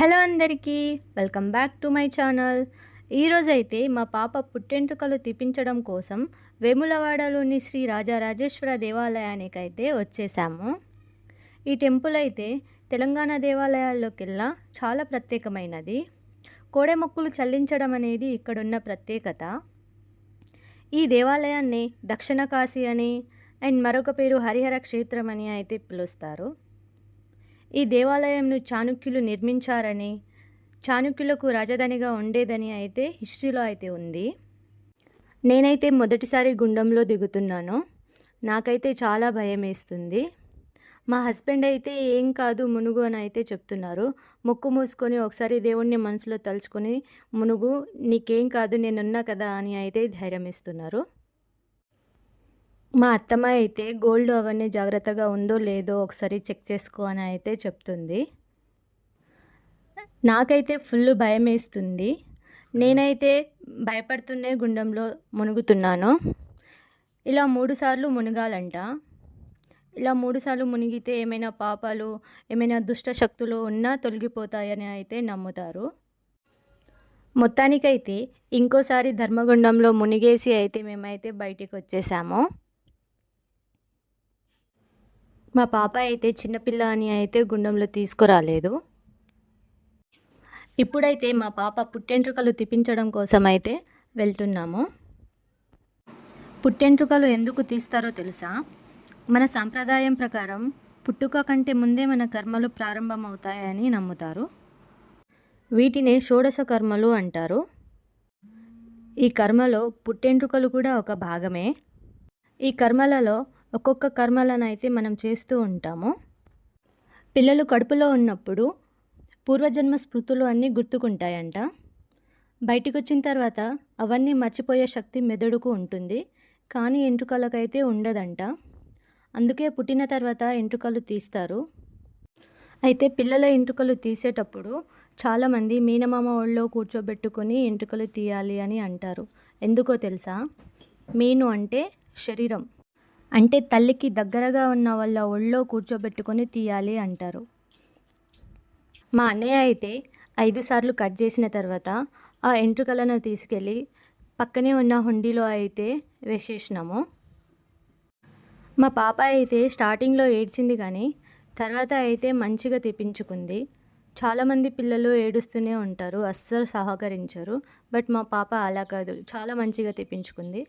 Hello అందరికీ welcome back to my channel. ఈరోజైతే మా పాప పుట్టెంట్రుకలు తిప్పించడం కోసం వేములవాడలోని శ్రీ రాజరాజేశ్వర దేవాలయానికి అయితే వచ్చేసాము. ఈ టెంపుల్ అయితే తెలంగాణ దేవాలయాల్లోకెల్లా చాలా ప్రత్యేకమైనది. కోడె మొక్కులు చల్లించడం అనేది ఇక్కడున్న ప్రత్యేకత. ఈ దేవాలయాన్ని దక్షిణ కాశీ అని అండ్ మరొక పేరు హరిహర క్షేత్రం అని అయితే పిలుస్తారు. ఈ దేవాలయంను చాణుక్యులు నిర్మించారని చాణుక్యులకు రాజధానిగా ఉండేదని అయితే హిస్టరీలో అయితే ఉంది. నేనైతే మొదటిసారి గుండంలో దిగుతున్నాను. నాకైతే చాలా భయం వేస్తుంది. మా హస్బెండ్ అయితే ఏం కాదు మునుగు అని అయితే చెప్తున్నారు. మొక్కు మూసుకొని ఒకసారి దేవుణ్ణి మనసులో తలుచుకొని మునుగు నీకేం కాదు నేనున్నా కదా అని అయితే ధైర్యం ఇస్తున్నారు మా అత్తమ్మ అయితే గోల్డ్ అవన్నీ జాగ్రత్తగా ఉందో లేదో ఒకసారి చెక్ చేసుకో అని అయితే చెప్తుంది. నాకైతే ఫుల్ భయం వేస్తుంది నేనైతే భయపడుతూనే గుండంలో మునుగుతున్నాను. ఇలా మూడుసార్లు మునగాలంట. ఇలా మూడుసార్లు మునిగితే ఏమైనా పాపాలు ఏమైనా దుష్ట శక్తులు ఉన్నా తొలగిపోతాయని అయితే నమ్ముతారు. మొత్తానికైతే ఇంకోసారి ధర్మగుండంలో మునిగేసి అయితే మేమైతే బయటికి వచ్చేసాము మా పాప అయితే చిన్నపిల్ల అని అయితే గుండంలో తీసుకురాలేదు. ఇప్పుడైతే మా పాప పుట్టెంట్రుకలు తిప్పించడం కోసం అయితే వెళ్తున్నాము. పుట్టెంట్రుకలు ఎందుకు తీస్తారో తెలుసా? మన సాంప్రదాయం ప్రకారం పుట్టుక కంటే ముందే మన కర్మలు ప్రారంభమవుతాయని నమ్ముతారు. వీటిని షోడశ కర్మలు అంటారు. ఈ కర్మలో పుట్టెంట్రుకలు కూడా ఒక భాగమే. ఈ కర్మలలో ఒక్కొక్క కర్మలను అయితే మనం చేస్తూ ఉంటాము. పిల్లలు కడుపులో ఉన్నప్పుడు పూర్వజన్మ స్మృతులు అన్నీ గుర్తుకుంటాయంట. బయటికి వచ్చిన తర్వాత అవన్నీ మర్చిపోయే శక్తి మెదడుకు ఉంటుంది. కానీ ఎంట్రుకలకైతే ఉండదంట. అందుకే పుట్టిన తర్వాత ఎంట్రుకలు తీస్తారు. అయితే పిల్లల ఎంట్రుకలు తీసేటప్పుడు చాలామంది మీనమామ ఒళ్ళో కూర్చోబెట్టుకొని ఎంట్రుకలు తీయాలి అని అంటారు. ఎందుకో తెలుసా? మీను అంటే శరీరం. అంటే తల్లికి దగ్గరగా ఉన్న వాళ్ళ ఒళ్ళో కూర్చోబెట్టుకొని తీయాలి అంటారు. మా అన్నయ్య అయితే ఐదు సార్లు కట్ చేసిన తర్వాత ఆ ఎంట్రుకలను తీసుకెళ్ళి పక్కనే ఉన్న హుండీలో అయితే వేసేసినాము. మా పాప అయితే స్టార్టింగ్లో ఏడ్చింది కానీ తర్వాత అయితే మంచిగా తెప్పించుకుంది. చాలామంది పిల్లలు ఏడుస్తూనే ఉంటారు అస్సలు సహకరించరు బట్ మా పాప అలా కాదు చాలా మంచిగా తెప్పించుకుంది.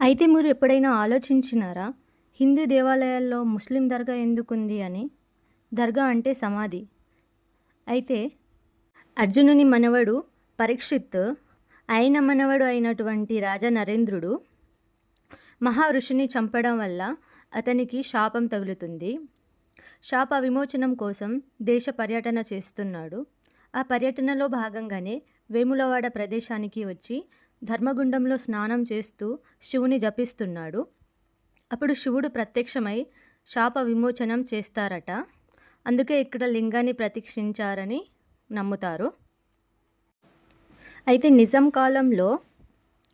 అయితే మీరు ఎప్పుడైనా ఆలోచించినారా హిందూ దేవాలయాల్లో ముస్లిం దర్గా ఎందుకుంది అని? దర్గా అంటే సమాధి. అయితే అర్జునుని మనవడు పరీక్షిత్ ఆయన మనవడు అయినటువంటి రాజా నరేంద్రుడు మహాఋషిని చంపడం వల్ల అతనికి శాపం తగులుతుంది. శాప విమోచనం కోసం దేశ పర్యటన చేస్తున్నాడు. ఆ పర్యటనలో భాగంగానే వేములవాడ ప్రదేశానికి వచ్చి ధర్మగుండంలో స్నానం చేస్తూ శివుని జపిస్తున్నాడు. అప్పుడు శివుడు ప్రత్యక్షమై శాప విమోచనం చేస్తారట. అందుకే ఇక్కడ లింగాన్ని ప్రతిక్షించారని నమ్ముతారు. అయితే నిజాం కాలంలో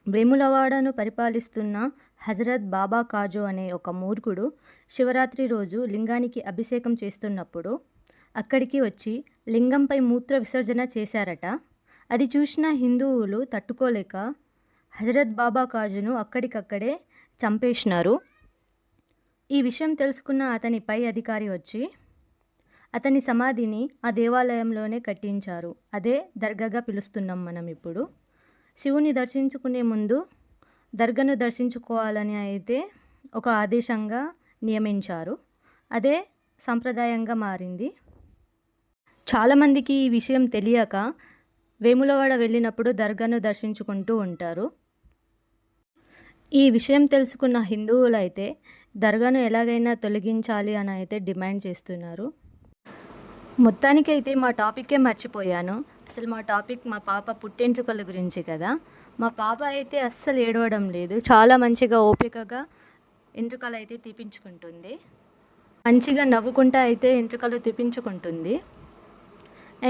వేములవాడను పరిపాలిస్తున్న హజరత్ బాబా కాజు అనే ఒక మూర్ఖుడు శివరాత్రి రోజు లింగానికి అభిషేకం చేస్తున్నప్పుడు అక్కడికి వచ్చి లింగంపై మూత్ర విసర్జన చేశారట. అది చూసిన హిందువులు తట్టుకోలేక హజరత్ బాబా కాజును అక్కడికక్కడే చంపేసినారు. ఈ విషయం తెలుసుకున్న అతని పై అధికారి వచ్చి అతని సమాధిని ఆ దేవాలయంలోనే కట్టించారు. అదే దర్గాగా పిలుస్తున్నాం మనం ఇప్పుడు. శివుని దర్శించుకునే ముందు దర్గాను దర్శించుకోవాలని అయితే ఒక ఆదేశంగా నియమించారు. అదే సంప్రదాయంగా మారింది. చాలామందికి ఈ విషయం తెలియక వేములవాడ వెళ్ళినప్పుడు దర్గాను దర్శించుకుంటూ ఉంటారు. ఈ విషయం తెలుసుకున్న హిందువులు అయితే దర్గాను ఎలాగైనా తొలగించాలి అని అయితే డిమాండ్ చేస్తున్నారు. మొత్తానికైతే మా టాపికే మర్చిపోయాను. అసలు మా టాపిక్ మా పాప పుట్టెంట్రుకల గురించి కదా. మా పాప అయితే అస్సలు ఏడవడం లేదు. చాలా మంచిగా ఓపికగా ఎంట్రుకలు అయితే తీపించుకుంటుంది. మంచిగా నవ్వుకుంటా అయితే ఎంట్రుకలు తీపించుకుంటుంది.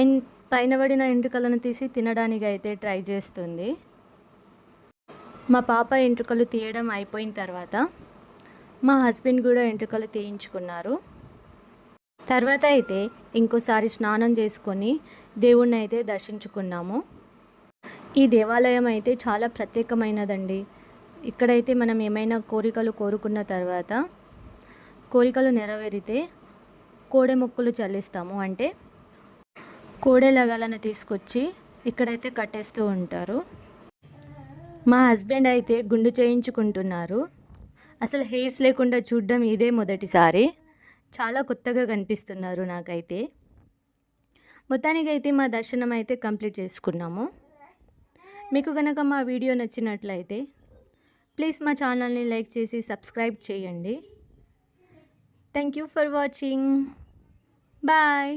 అండ్ పైన పడిన ఎంట్రుకలను తీసి తినడానికి అయితే ట్రై చేస్తుంది. మా పాప ఎంట్రుకలు తీయడం అయిపోయిన తర్వాత మా హస్బెండ్ కూడా ఎంట్రుకలు తీయించుకున్నారు. తర్వాత అయితే ఇంకోసారి స్నానం చేసుకొని దేవుణ్ణి అయితే దర్శించుకున్నాము. ఈ దేవాలయం అయితే చాలా ప్రత్యేకమైనదండి. ఇక్కడైతే మనం ఏమైనా కోరికలు కోరుకున్న తర్వాత కోరికలు నెరవేరితే కోడె మొక్కులు చెల్లిస్తాము. అంటే కోడెలగాలను తీసుకొచ్చి ఇక్కడైతే కట్టేస్తూ ఉంటారు. మా హస్బెండ్ అయితే గుండు చేయించుకుంటున్నారు. అసలు హెయిర్స్ లేకుండా చూడడం ఇదే మొదటిసారి. చాలా కొత్తగా కనిపిస్తున్నారు నాకైతే. మొత్తానికైతే మా దర్శనం అయితే కంప్లీట్ చేసుకున్నాము. మీకు కనుక మా వీడియో నచ్చినట్లయితే ప్లీజ్ మా ఛానల్ని లైక్ చేసి సబ్స్క్రైబ్ చేయండి. Thank you for watching. Bye.